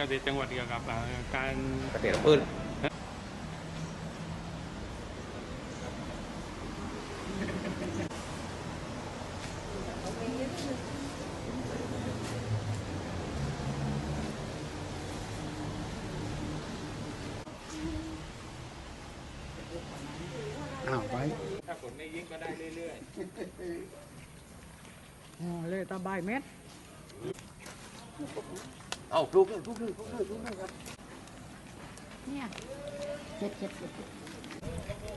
เกษตรจังหวัดเกี่ยวกับอ่าการเกษตรพืชอ้าวไปถ้าฝนไม่ยิ่งก็ได้เรื่อยอ๋อเลยตาบายเม็ด เอาปลูกเลยปลูกเลยปลูกเลยปลูกเลยครับเนี่ยเจ็ดเจ็ดเจ็ด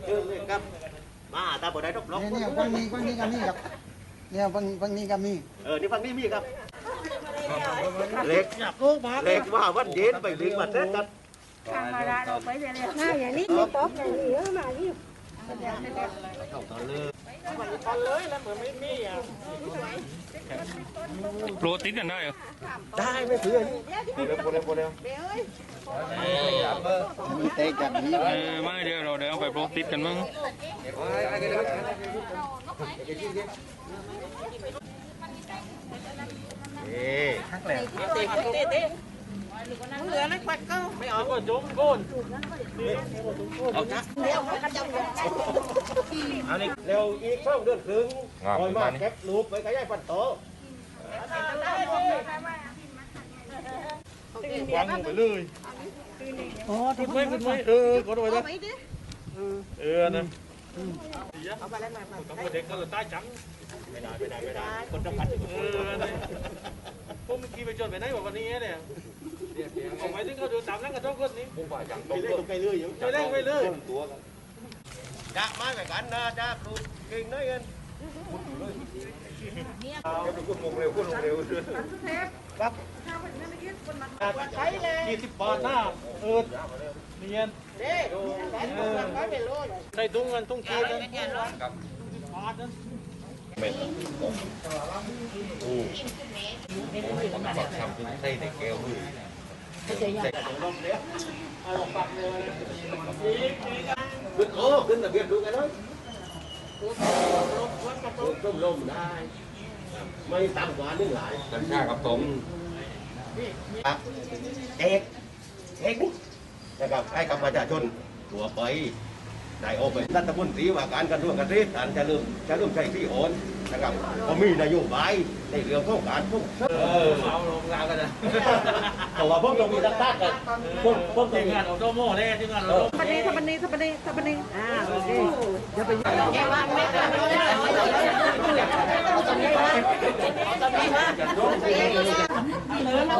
เออเลยครับ มาตาบ่ได้ดอกล็อกเนี่ยเนี่ยฝั่งนี้ฝั่งนี้ก็มีครับเนี่ยฝั่งฝั่งนี้ก็มีเออนี่ฝั่งนี้มีครับเล็กเล็กว่าวันเย็นไปดึงมาเสร็จกันทางมาดาเราไปเลยหน้าอย่างนี้ไม่ตอบอย่างนี้เออมาที่เข้าตอนเล ยๆโปรติดกันได้เหรอได้ไม่เพื่อนเร็วเร็วเร็วมีเตะจากนี้เออไม่เดี๋ยวเราเดี๋ยวเอาไปโปรติดกันมั้งเอ๊ะเหลือไม่ควัดก็ไม่เอาก็จุ้มก้นเอาจ้ะเดี๋ยวเขาจะเอานี่เร็วอีกช่องเดือนครึ่งคอยมาแคปรูปไว้ขยายฟันโตวางไปเลยอ๋อที่ไม่ไม่เออก็ได้ไปดิเออนะเอาไปแล้วมาต้องเด็กก็เลยใต้จังไม่ได้ไม่ได้ไม่ได้คนต้องพัดเออนะพวกเมื่อกี้ไปจดไปไหนวะวันนี้เนี่ยผมหมายถึงเขาดูตามนั่งกับทุกคนนี้ไปเล่นกับไก่เลื่อยอยู่ไปเล่นไปเรื่อยตัวกัน จะมาไปกันนะจะครูเก่งน้อยกันเอาไปพูดลงเร็วพูดลงเร็วครับใช้เลยยี่สิบบาทหน้าเออเนียนเด้ใช้ตัวใช้เป็นโลดใส่ตุ้งกันตุ้งคีกันบาทนั้นฝักทำเป็นไส้ในแก้วมือ ขึ้นโอ้ขึ้นระเบียบดูกันเลยต้มลมได้ ไม่ต่ำกว่านึ่งหลายกัญชากับผมเอกเอกนี่นะครับให้กับประชาชนทั่วไป ได้ออกไปรัฐมนตรีว่าการกระทรวงเกษตรการจะเริ่มจะเริ่มใช้ที่โอนนะครับก็มีนโยบายในเรื่องของการส่งเสริมเอาลงลากันนะเพราะว่าพวกต้องมีรักษากันพวกพวกต้องทีมมีงานของโตโม่แน่ทีมงานเราทับปนีทับปนีทับปนีทับปนีอ่าโอเคเดี๋ยวไปยุ่งแกว่าไม่ได้ไม่ได้ไม่ได้ตรงนี้มาตรงนี้มาเหลือแล้ว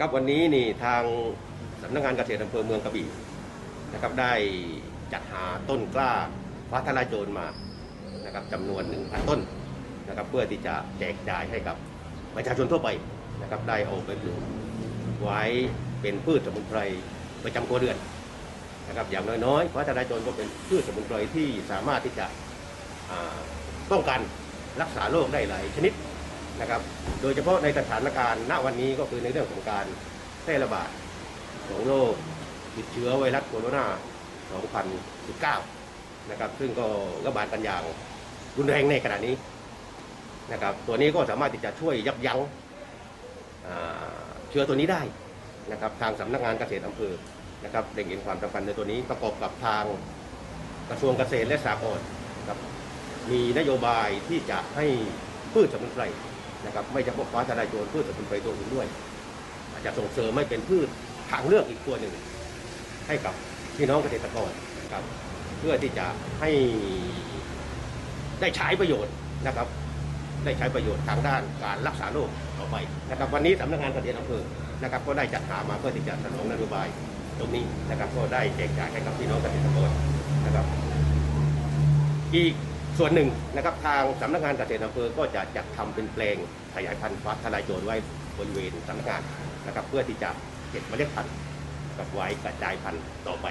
ครับวันนี้นี่ทาง สำนักงานเกษตรอำเภอเมืองกระบี่นะครับได้จัดหาต้นกล้าฟ้าทลายโจรมานะครับจำนวนหนึ่งพันต้นนะครับเพื่อที่จะแจกจ่ายให้กับประชาชนทั่วไปนะครับได้เอาไปปลูกไว้เป็นพืชสมุนไพรประจำครัวเรือนนะครับอย่างน้อยๆฟ้าทลายโจรก็เป็นพืชสมุนไพรที่สามารถที่จะป้องกันรักษาโรคได้หลายชนิดนะครับ โดยเฉพาะในสถานการณ์ณวันนี้ก็คือในเรื่องของการแพร่ระบาด ของโรคติดเชื้อไวรัสโคโรนา 2019 นะครับ ซึ่งก็ระบาดกันอย่างรุนแรงในขณะนี้นะครับ ตัวนี้ก็สามารถที่จะช่วยยับยั้งเชื้อตัวนี้ได้นะครับ ทางสำนักงานเกษตรอำเภอ นะครับเล็งเห็นความสำคัญในตัวนี้ประกอบกับทางกระทรวงเกษตรและสหกรณ์ครับ มีนโยบายที่จะให้พืชสมุนไพรนะครับ ไม่เฉพาะฟ้าทลายโจรพืชสมุนไพรตัวอื่นด้วย อาจจะส่งเสริมให้เป็นพืช ทางเลือกอีกตัวหนึ่ง ให้กับพี่น้องเกษตรกรครับ เพื่อที่จะให้ได้ใช้ประโยชน์นะครับ ได้ใช้ประโยชน์ทางด้านการรักษาโรคต่อไปนะครับ วันนี้สำนักงานเกษตรอำเภอนะครับ ก็ได้จัดหามาเพื่อที่จะสนองนโยบายตรงนี้นะครับ ก็ได้แจกจ่ายให้กับพี่น้องเกษตรกรนะครับ อีกส่วนหนึ่งนะครับทางสำนักงานเกษตรอำเภอก็จะจัดทำเป็นแปลงขยายพันธุ์ฟ้าทลายโจรไว้บริเวณสำนักงานนะครับ เพื่อที่จะ เก็บเมล็ดพันธุ์กับไว้กระจายพันธุ์ต่อไป